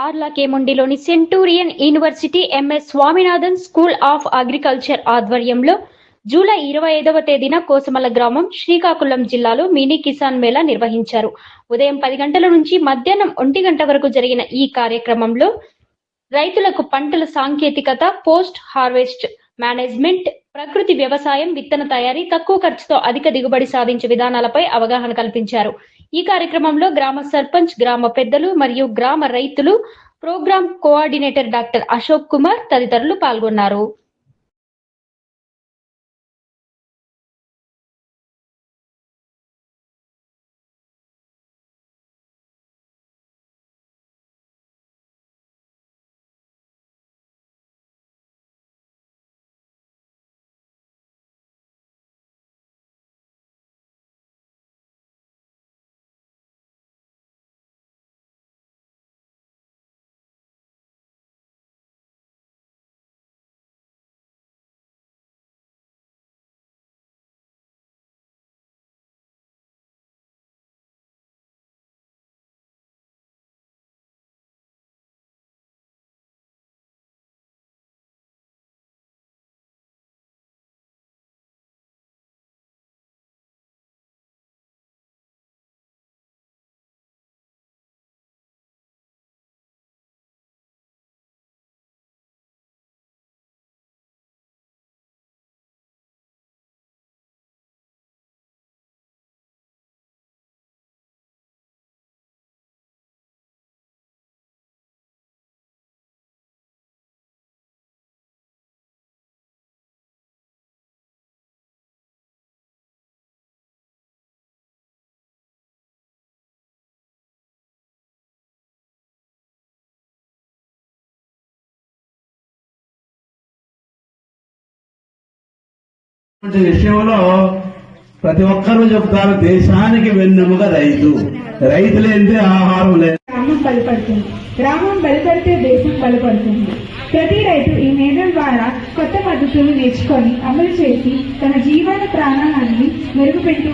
జిల్లా కేముండిలోని Centurion University MS Swaminathan school of agriculture ఆధ్వర్యంలో July ఇరవై ఐదవ తేదీన కోసమల గ్రామం శ్రీకాకుళం జిల్లాలో మినీ కిసాన్ మేళా నిర్వహించారు. ఉదయం పది గంటల నుంచి మధ్యాహ్నం ఒంటి గంట వరకు జరిగిన ఈ కార్యక్రమంలో రైతులకు పంటల సాంకేతికత పోస్ట్ హార్వెస్ట్ మేనేజ్మెంట్ ప్రకృతి వ్యవసాయం విత్తన తయారీ తక్కువ ఖర్చుతో అధిక దిగుబడి సాధించే విధానాలపై అవగాహన కల్పించారు. ఈ కార్యక్రమంలో గ్రామ సర్పంచ్ గ్రామ పెద్దలు మరియు గ్రామ రైతులు program coordinator doctor Ashok Kumar తదితరులు పాల్గొన్నారు. విషయంలో ప్రతి ఒక్కరూ చెప్తారు దేశానికి వెన్నెముక రైతు. రైతు లేనిదే ఆహారం లేదు. గ్రామం బలపడుతుంది. గ్రామం బలపడితే దేశం బలపడుతుంది. ప్రతి రైతు ఈ మేధం ద్వారా కొత్త పద్ధతులు నేర్చుకొని అమలు చేసి తన జీవన ప్రాణాన్ని మెరుగుపెట్టు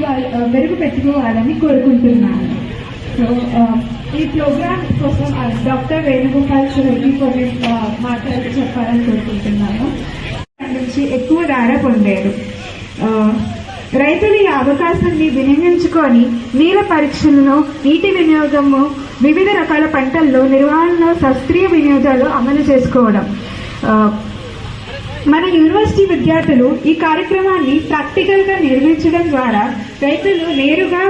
మెరుగుపెట్టుకోవాలని కోరుకుంటున్నాను. సో ఈ ప్రోగ్రామ్ కోసం డాక్టర్ వేణుగోపాల్ రెడ్డి కొన్ని మాట్లాడి చెప్పాలని కోరుకుంటున్నాను. నుంచి ఎక్కువ ధార పొందారు. రైతులు ఈ అవకాశాన్ని వినియోగించుకొని నీళ్ళ పరీక్షలను నీటి వినియోగము వివిధ రకాల పంటల్లో నిర్వహణలో శాస్త్రీయ వినియోగాలు అమలు చేసుకోవడం. మన యూనివర్సిటీ విద్యార్థులు ఈ కార్యక్రమాన్ని ప్రాక్టికల్గా నిర్మించడం ద్వారా రైతులు నేరుగా